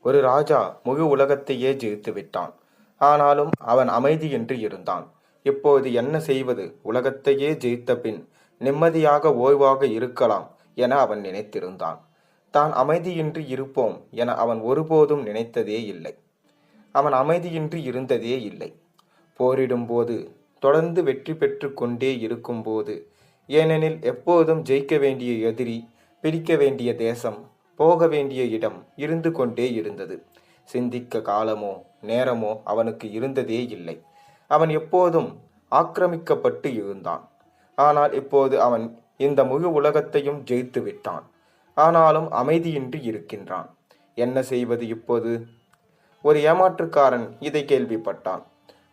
ஒரு ராஜா முழு உலகத்தையே ஜெயித்து விட்டான். ஆனாலும் அவன் அமைதியின்றி இருந்தான். இப்போது என்ன செய்வது? உலகத்தையே ஜெயித்த பின் நிம்மதியாக ஓய்வாக இருக்கலாம் என அவன் நினைத்திருந்தான். தான் அமைதியின்றி இருப்போம் என அவன் ஒருபோதும் நினைத்ததே இல்லை. அவன் அமைதியின்றி இருந்ததே இல்லை. போரிடும்போது தொடர்ந்து வெற்றி பெற்று கொண்டே இருக்கும்போது ஏனெனில் எப்போதும் ஜெயிக்க வேண்டிய எதிரி பிடிக்க வேண்டிய தேசம் போக வேண்டிய இடம் இருந்து கொண்டே இருந்தது. சிந்திக்க காலமோ நேரமோ அவனுக்கு இருந்ததே இல்லை. அவன் எப்போதும் ஆக்கிரமிக்கப்பட்டு இருந்தான். ஆனால் இப்போது அவன் இந்த முழு உலகத்தையும் ஜெயித்து விட்டான். ஆனாலும் அமைதியின்றி இருக்கின்றான். என்ன செய்வது இப்போது? ஒரு ஏமாற்றுக்காரன் இதை கேள்விப்பட்டான்.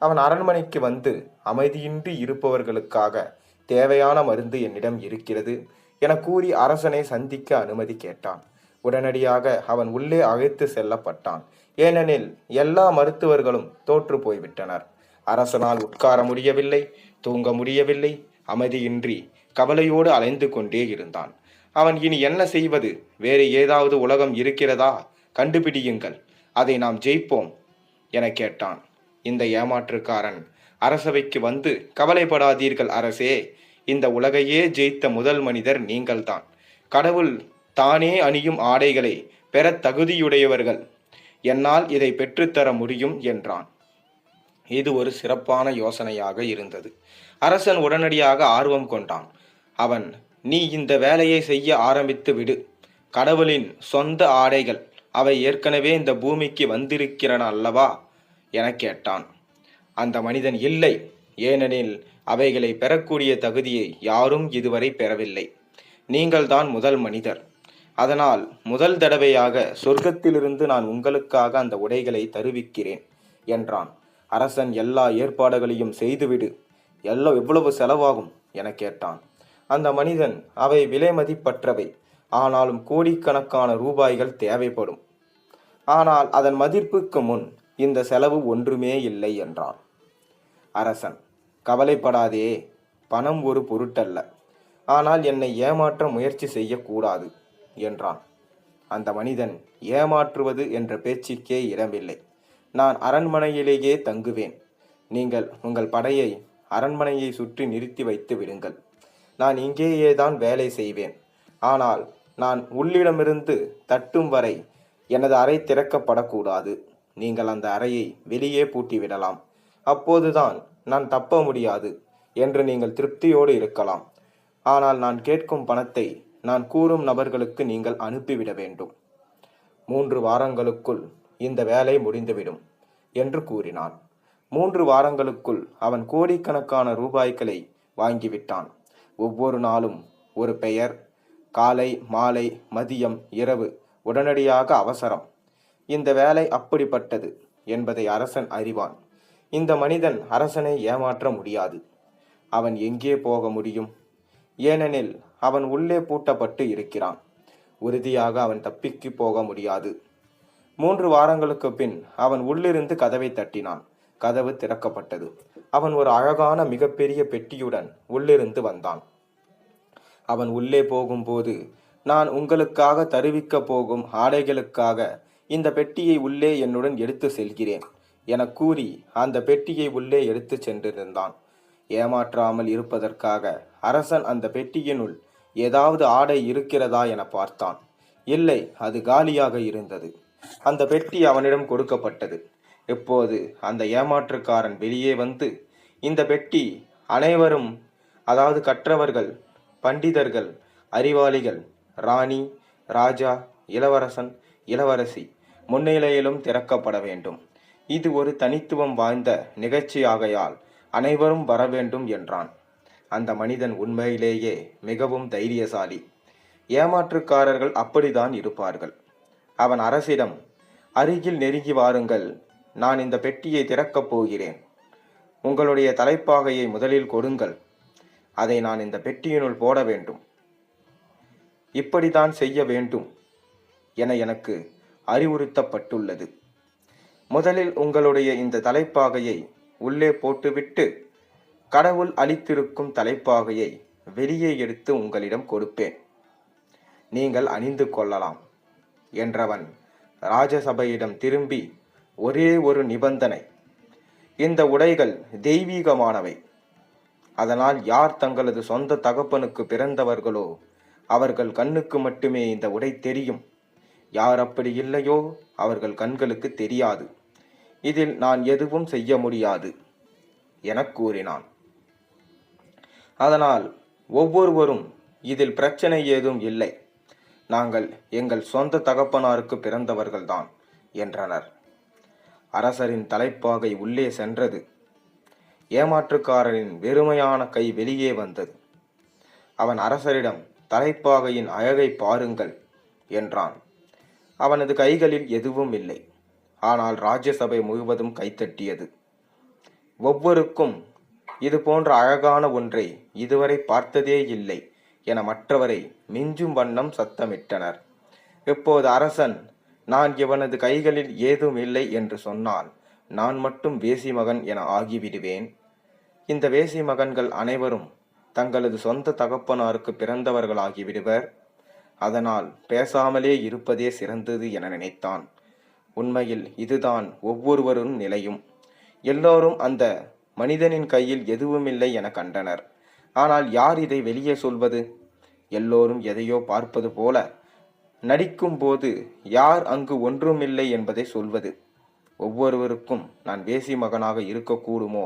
அவன் அரண்மனைக்கு வந்து அமைதியின்றி இருப்பவர்களுக்காக தேவையான மருந்து என்னிடம் இருக்கிறது என கூறி அரசனை சந்திக்க அனுமதி கேட்டான். உடனடியாக அவன் உள்ளே அழைத்து செல்லப்பட்டான். ஏனெனில் எல்லா மருத்துவர்களும் தோற்று போய்விட்டனர். அரசனால் உட்கார முடியவில்லை தூங்க முடியவில்லை அமைதியின்றி கவலையோடு அலைந்து கொண்டே இருந்தான். அவன் இனி என்ன செய்வது? வேறு ஏதாவது உலகம் இருக்கிறதா? கண்டுபிடியுங்கள். அதை நாம் ஜெயிப்போம் என கேட்டான். இந்த ஏமாற்றுக்காரன் அரசவைக்கு வந்து கவலைப்படாதீர்கள் அரசே இந்த உலகையே ஜெயித்த முதல் மனிதர் நீங்கள்தான். கடவுள் தானே அணியும் ஆடைகளை பெற தகுதியுடையவர்கள். என்னால் இதை பெற்றுத்தர முடியும் என்றான். இது ஒரு சிறப்பான யோசனையாக இருந்தது. அரசன் உடனடியாக ஆர்வம் கொண்டான். அவன் நீ இந்த வேலையை செய்ய ஆரம்பித்து விடு. கடவுளின் சொந்த ஆடைகள் அவை ஏற்கனவே இந்த பூமிக்கு வந்திருக்கிறன அல்லவா? என கேட்டான். அந்த மனிதன் இல்லை. ஏனெனில் அவைகளை பெறக்கூடிய தகுதியை யாரும் இதுவரை பெறவில்லை. நீங்கள்தான் முதல் மனிதர். அதனால் முதல் தடவையாக சொர்க்கத்திலிருந்து நான் உங்களுக்காக அந்த உடைகளை தருவிக்கிறேன் என்றான். அரசன் எல்லா ஏற்பாடுகளையும் செய்துவிடு. எல்லாம் எவ்வளவு செலவாகும்? என கேட்டான். அந்த மனிதன் அவை விலை மதிப்பற்றவை. ஆனாலும் கோடிக்கணக்கான ரூபாய்கள் தேவைப்படும். ஆனால் அதன் மதிப்புக்கு முன் இந்த செலவு ஒன்றுமே இல்லை என்றான். அரசன் கவலைப்படாதே. பணம் ஒரு பொருட்டல்ல. ஆனால் என்னை ஏமாற்ற முயற்சி செய்யக்கூடாது. என்றான். அந்த மனிதன் ஏமாற்றுவது என்ற பேச்சுக்கே இடமில்லை. நான் அரண்மனையிலேயே தங்குவேன். நீங்கள் உங்கள் படையை அரண்மனையை சுற்றி நிறுத்தி வைத்து விடுங்கள். நான் இங்கேயே தான் வேலை செய்வேன். ஆனால் நான் உள்ளிடமிருந்து தட்டும் வரை எனது அறை திறக்கப்படக்கூடாது. நீங்கள் அந்த அறையை வெளியே பூட்டிவிடலாம். அப்போதுதான் நான் தப்ப முடியாது என்று நீங்கள் திருப்தியோடு இருக்கலாம். ஆனால் நான் கேட்கும் பணத்தை நான் கூறும் நபர்களுக்கு நீங்கள் அனுப்பிவிட வேண்டும். மூன்று வாரங்களுக்குள் இந்த வேலை முடிந்துவிடும் என்று கூறினான். மூன்று வாரங்களுக்குள் அவன் கோடிக்கணக்கான ரூபாய்களை வாங்கிவிட்டான். ஒவ்வொரு நாளும் ஒரு பெயர் காலை மாலை மதியம் இரவு உடனடியாக அவசரம். இந்த வேலை அப்படிப்பட்டது என்பதை அரசன் அறிவான். இந்த மனிதன் அரசனை ஏமாற்ற முடியாது. அவன் எங்கே போக முடியும்? ஏனெனில் அவன் உள்ளே பூட்டப்பட்டு இருக்கிறான். உறுதியாக அவன் தப்பிக்கு போக முடியாது. மூன்று வாரங்களுக்கு பின் அவன் உள்ளிருந்து கதவை தட்டினான். கதவு திறக்கப்பட்டது. அவன் ஒரு அழகான மிகப்பெரிய பெட்டியுடன் உள்ளிருந்து வந்தான். அவன் உள்ளே போகும்போது நான் உங்களுக்காக தருவிக்கப் போகும் ஆடைகளுக்காக இந்த பெட்டியை உள்ளே என்னுடன் எடுத்து செல்கிறேன் என கூறி அந்த பெட்டியை உள்ளே எடுத்து சென்றிருந்தான். ஏமாற்றாமல் இருப்பதற்காக அரசன் அந்த பெட்டியினுள் ஏதாவது ஆடை இருக்கிறதா என பார்த்தான். இல்லை அது காலியாக இருந்தது. அந்த பெட்டி அவனிடம் கொடுக்கப்பட்டது. இப்போது அந்த ஏமாற்றுக்காரன் வெளியே வந்து இந்த பெட்டி அனைவரும் அதாவது கற்றவர்கள் பண்டிதர்கள் அறிவாளிகள் ராணி ராஜா இளவரசன் இளவரசி முன்னிலையிலும் திறக்கப்பட வேண்டும். இது ஒரு தனித்துவம் வாய்ந்த நிகழ்ச்சியாகையால் அனைவரும் வர வேண்டும் என்றான். அந்த மனிதன் உண்மையிலேயே மிகவும் தைரியசாலி. ஏமாற்றுக்காரர்கள் அப்படிதான் இருப்பார்கள். அவன் அரசிடம் அருகில் நெருங்கி வாருங்கள். நான் இந்த பெட்டியை திறக்கப் போகிறேன். உங்களுடைய தலைப்பாகையை முதலில் கொடுங்கள். அதை நான் இந்த பெட்டியினுள் போட வேண்டும். இப்படித்தான் செய்ய வேண்டும் என எனக்கு அறிவுறுத்தப்பட்டுள்ளது. முதலில் உங்களுடைய இந்த தலைப்பாகையை உள்ளே போட்டுவிட்டு கடவுள் அளித்திருக்கும் தலைப்பாகையை வெளியே எடுத்து உங்களிடம் கொடுப்பேன். நீங்கள் அணிந்து கொள்ளலாம் என்றவன் ராஜசபையிடம் திரும்பி ஒரே ஒரு நிபந்தனை. இந்த உடைகள் தெய்வீகமானவை. அதனால் யார் தங்களது சொந்த தகப்பனுக்கு பிறந்தவர்களோ அவர்கள் கண்ணுக்கு மட்டுமே இந்த உடை தெரியும். யார் அப்படி இல்லையோ அவர்கள் கண்களுக்கு தெரியாது. இதில் நான் எதுவும் செய்ய முடியாது எனக் கூறினான். அதனால் ஒவ்வொருவரும் இதில் பிரச்சனை ஏதும் இல்லை. நாங்கள் எங்கள் சொந்த தகப்பனாருக்கு பிறந்தவர்கள்தான் என்றனர். அரசரின் தலைப்பாகை உள்ளே சென்றது. ஏமாற்றுக்காரரின் வெறுமையான கை வெளியே வந்தது. அவன் அரசரிடம் தலைப்பாகையின் அழகை பாருங்கள் என்றான். அவனது கைகளில் எதுவும் இல்லை. ஆனால் ராஜ்யசபை முழுவதும் கைத்தட்டியது ஒவ்வொருக்கும் இது போன்ற அழகான ஒன்றை இதுவரை பார்த்ததே இல்லை என மற்றவரை மிஞ்சும் வண்ணம் சத்தமிட்டனர். இப்போது அரசன் நான் இவனது கைகளில் ஏதும் இல்லை என்று சொன்னால் நான் மட்டும் வேசி மகன் என ஆகிவிடுவேன். இந்த வேசி மகன்கள் அனைவரும் தங்களது சொந்த தகப்பனாருக்கு பிறந்தவர்களாகி விடுவர் அதனால் பேசாமலே இருப்பதே சிறந்தது என நினைத்தான். உண்மையில் இதுதான் ஒவ்வொருவரும் நிலையும். எல்லோரும் அந்த மனிதனின் கையில் எதுவுமில்லை என கண்டனர். ஆனால் யார் இதை வெளியே சொல்வது? எல்லோரும் எதையோ பார்ப்பது போல நடிக்கும்போது யார் அங்கு ஒன்றுமில்லை என்பதை சொல்வது. ஒவ்வொருவருக்கும் நான் வேசி மகனாக இருக்கக்கூடுமோ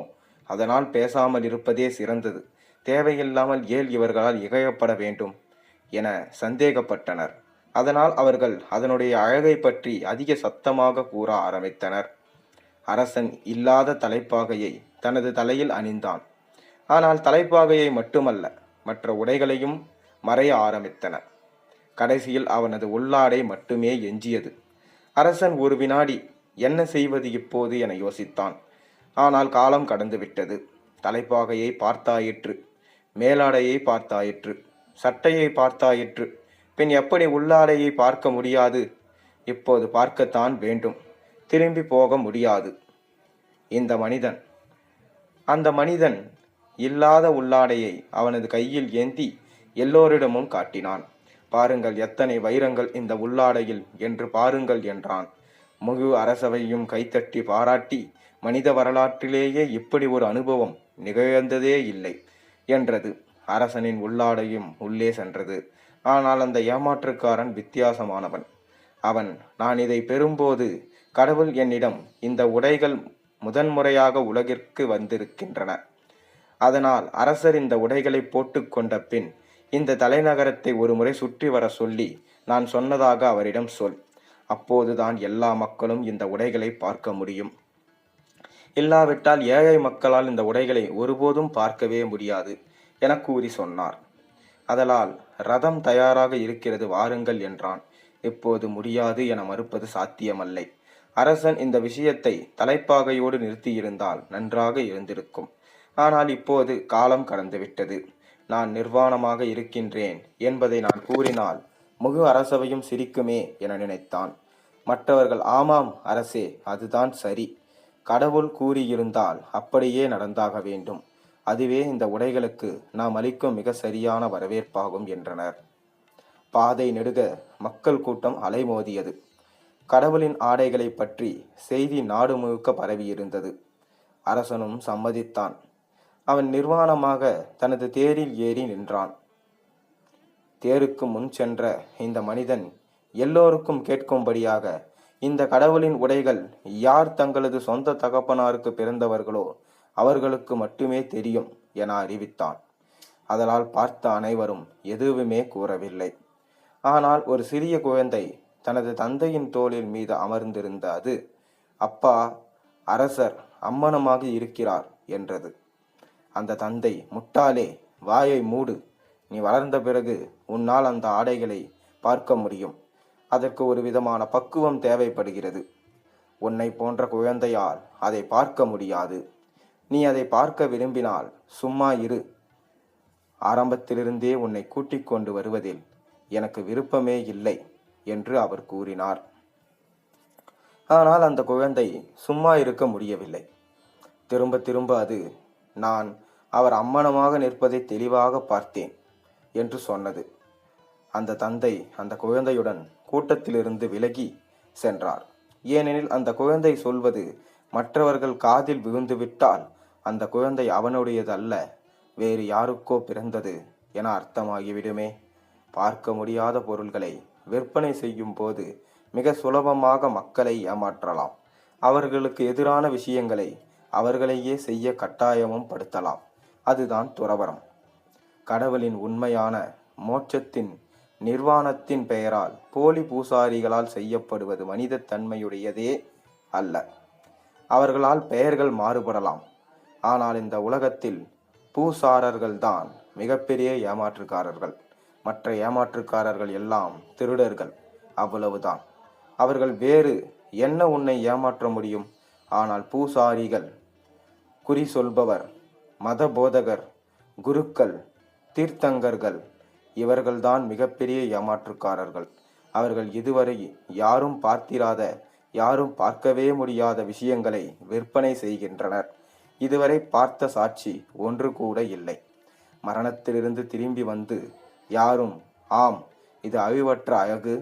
அதனால் பேசாமல் இருப்பதே சிறந்தது. தேவையில்லாமல் ஏல் இவர்களால் இகழப்பட வேண்டும்? என சந்தேகப்பட்டனர். அதனால் அவர்கள் அதனுடைய அழகை பற்றி அதிக சத்தமாக கூற ஆரம்பித்தனர். அரசன் இல்லாத தலைப்பாகையை தனது தலையில் அணிந்தான். ஆனால் தலைப்பாகையை மட்டுமல்ல மற்ற உடைகளையும் மறைய ஆரம்பித்தன. கடைசியில் அவனது உள்ளாடை மட்டுமே எஞ்சியது. அரசன் ஒரு வினாடி என்ன செய்வது இப்போது? என யோசித்தான். ஆனால் காலம் கடந்துவிட்டது. தலைப்பாகையை பார்த்தாயிற்று மேலாடையை பார்த்தாயிற்று சட்டையை பார்த்தாயிற்று பின் எப்படி உள்ளாடையை பார்க்க முடியாது? இப்போது பார்க்கத்தான் வேண்டும். திரும்பி போக முடியாது. இந்த மனிதன் அந்த மனிதன் இல்லாத உள்ளாடையை அவனது கையில் ஏந்தி எல்லோரிடமும் காட்டினான். பாருங்கள் எத்தனை வைரங்கள் இந்த உள்ளாடையில் என்று பாருங்கள் என்றான். முழு அரசவையும் கைத்தட்டி பாராட்டி மனித வரலாற்றிலேயே இப்படி ஒரு அனுபவம் நிகழ்ந்ததே இல்லை என்றது. அரசனின் உள்ளாடையும் உள்ளே சென்றது. ஆனால் அந்த ஏமாற்றுக்காரன் வித்தியாசமானவன். அவன் நான் இதை பெறும்போது கடவுள் என்னிடம் இந்த உடைகள் முதன்முறையாக உலகிற்கு வந்திருக்கின்றன. அதனால் அரசர் இந்த உடைகளை போட்டுக்கொண்ட பின் இந்த தலைநகரத்தை ஒருமுறை சுற்றி வர சொல்லி நான் சொன்னதாக அவரிடம் சொல். அப்போதுதான் எல்லா மக்களும் இந்த உடைகளை பார்க்க முடியும். இல்லாவிட்டால் ஏழை மக்களால் இந்த உடைகளை ஒருபோதும் பார்க்கவே முடியாது என கூறி சொன்னார். அதனால் ரதம் தயாராக இருக்கிறது வாருங்கள் என்றான். இப்போது முடியாது என மறுப்பது சாத்தியமல்லை. அரசன் இந்த விஷயத்தை தலைப்பாகையோடு நிறுத்தியிருந்தால் நன்றாக இருந்திருக்கும். ஆனால் இப்போது காலம் கடந்துவிட்டது. நான் நிர்வாணமாக இருக்கின்றேன் என்பதை நான் கூறினால் முழு அரசவையும் சிரிக்குமே என நினைத்தான். மற்றவர்கள் ஆமாம் அரசே அதுதான் சரி. கடவுள் கூறியிருந்தால் அப்படியே நடந்தாக வேண்டும். அதுவே இந்த உடைகளுக்கு நாம் அளிக்கும் மிக சரியான வரவேற்பாகும் என்றனர். பாதை நெடுக மக்கள் கூட்டம் அலைமோதியது. கடவுளின் ஆடைகளை பற்றி செய்தி நாடு முழுக்க பரவியிருந்தது. அரசனும் சம்மதித்தான். அவன் நிர்வாணமாக தனது தேரில் ஏறி நின்றான். தேருக்கு முன் சென்ற இந்த மனிதன் எல்லோருக்கும் கேட்கும்படியாக இந்த கடவுளின் உடைகள் யார் தங்களது சொந்த தகப்பனாருக்கு பிறந்தவர்களோ அவர்களுக்கு மட்டுமே தெரியும் என அறிவித்தான். அதனால் பார்த்த அனைவரும் எதுவுமே கூறவில்லை. ஆனால் ஒரு சிறிய குழந்தை தனது தந்தையின் தோளில் மீது அமர்ந்திருந்த அது அப்பா அரசர் அம்மனமாக இருக்கிறார் என்றது. அந்த தந்தை முட்டாளே வாயை மூடு. நீ வளர்ந்த பிறகு உன்னால் அந்த ஆடைகளை பார்க்க முடியும். அதற்கு ஒரு விதமான பக்குவம் தேவைப்படுகிறது. உன்னை போன்ற குழந்தையால் அதை பார்க்க முடியாது. நீ அதை பார்க்க விரும்பினால் சும்மா இரு. ஆரம்பத்திலிருந்தே உன்னை கூட்டிக் கொண்டு வருவதில் எனக்கு விருப்பமே இல்லை என்று அவர் கூறினார். ஆனால் அந்த குழந்தை சும்மா இருக்க முடியவில்லை. திரும்ப திரும்ப அது நான் அவர் அம்மனமாக நிற்பதை தெளிவாக பார்த்தேன் என்று சொன்னது. அந்த தந்தை அந்த குழந்தையுடன் கூட்டத்திலிருந்து விலகி சென்றார். ஏனெனில் அந்த குழந்தை சொல்வது மற்றவர்கள் காதில் விழுந்துவிட்டால் அந்த குழந்தை அவனுடையது அல்ல வேறு யாருக்கோ பிறந்தது என அர்த்தமாகிவிடுமே. பார்க்க முடியாத பொருள்களை விற்பனை செய்யும் போது மிக சுலபமாக மக்களை ஏமாற்றலாம். அவர்களுக்கு எதிரான விஷயங்களை அவர்களையே செய்ய கட்டாயமும் படுத்தலாம். அதுதான் துறவரம் கடவுளின் உண்மையான மோட்சத்தின் நிர்வாணத்தின் பெயரால் போலி பூசாரிகளால் செய்யப்படுவது மனித தன்மையுடையதே அல்ல. அவர்களால் பெயர்கள் மாறுபடலாம். ஆனால் இந்த உலகத்தில் பூசாரர்கள்தான் மிகப்பெரிய ஏமாற்றுக்காரர்கள். மற்ற ஏமாற்றுக்காரர்கள் எல்லாம் திருடர்கள். அவ்வளவுதான். அவர்கள் வேறு என்ன உன்னை ஏமாற்ற முடியும்? ஆனால் பூசாரிகள் குறி சொல்பவர் மத போதகர் குருக்கள் தீர்த்தங்கர்கள் இவர்கள்தான் மிகப்பெரிய ஏமாற்றுக்காரர்கள். அவர்கள் இதுவரை யாரும் பார்த்திராத யாரும் பார்க்கவே முடியாத விஷயங்களை விற்பனை செய்கின்றனர். இதுவரை பார்த்த சாட்சி ஒன்று கூட இல்லை. மரணத்திலிருந்து திரும்பி வந்து யாரும் ஆம் இது அழிவற்ற அழகு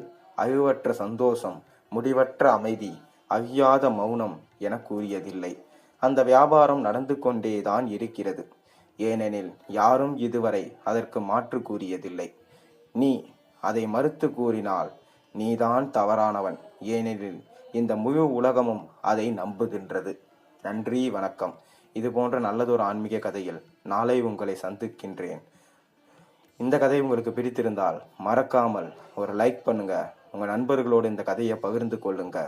அழிவற்ற சந்தோஷம் முடிவற்ற அமைதி அழியாத மௌனம் என கூறியதில்லை. அந்த வியாபாரம் நடந்து கொண்டேதான் இருக்கிறது. ஏனெனில் யாரும் இதுவரை அதற்கு மாற்று கூறியதில்லை. நீ அதை மறுத்து கூறினால் நீதான் தவறானவன். ஏனெனில் இந்த முழு உலகமும் அதை நம்புகின்றது. நன்றி வணக்கம். இது போன்ற நல்லதொரு ஆன்மீக கதையில் நாளை உங்களை சந்திக்கின்றேன். இந்த கதை உங்களுக்கு பிடித்திருந்தால் மறக்காமல் ஒரு லைக் பண்ணுங்க. உங்க நண்பர்களோடு இந்த கதையை பகிர்ந்து கொள்ளுங்க.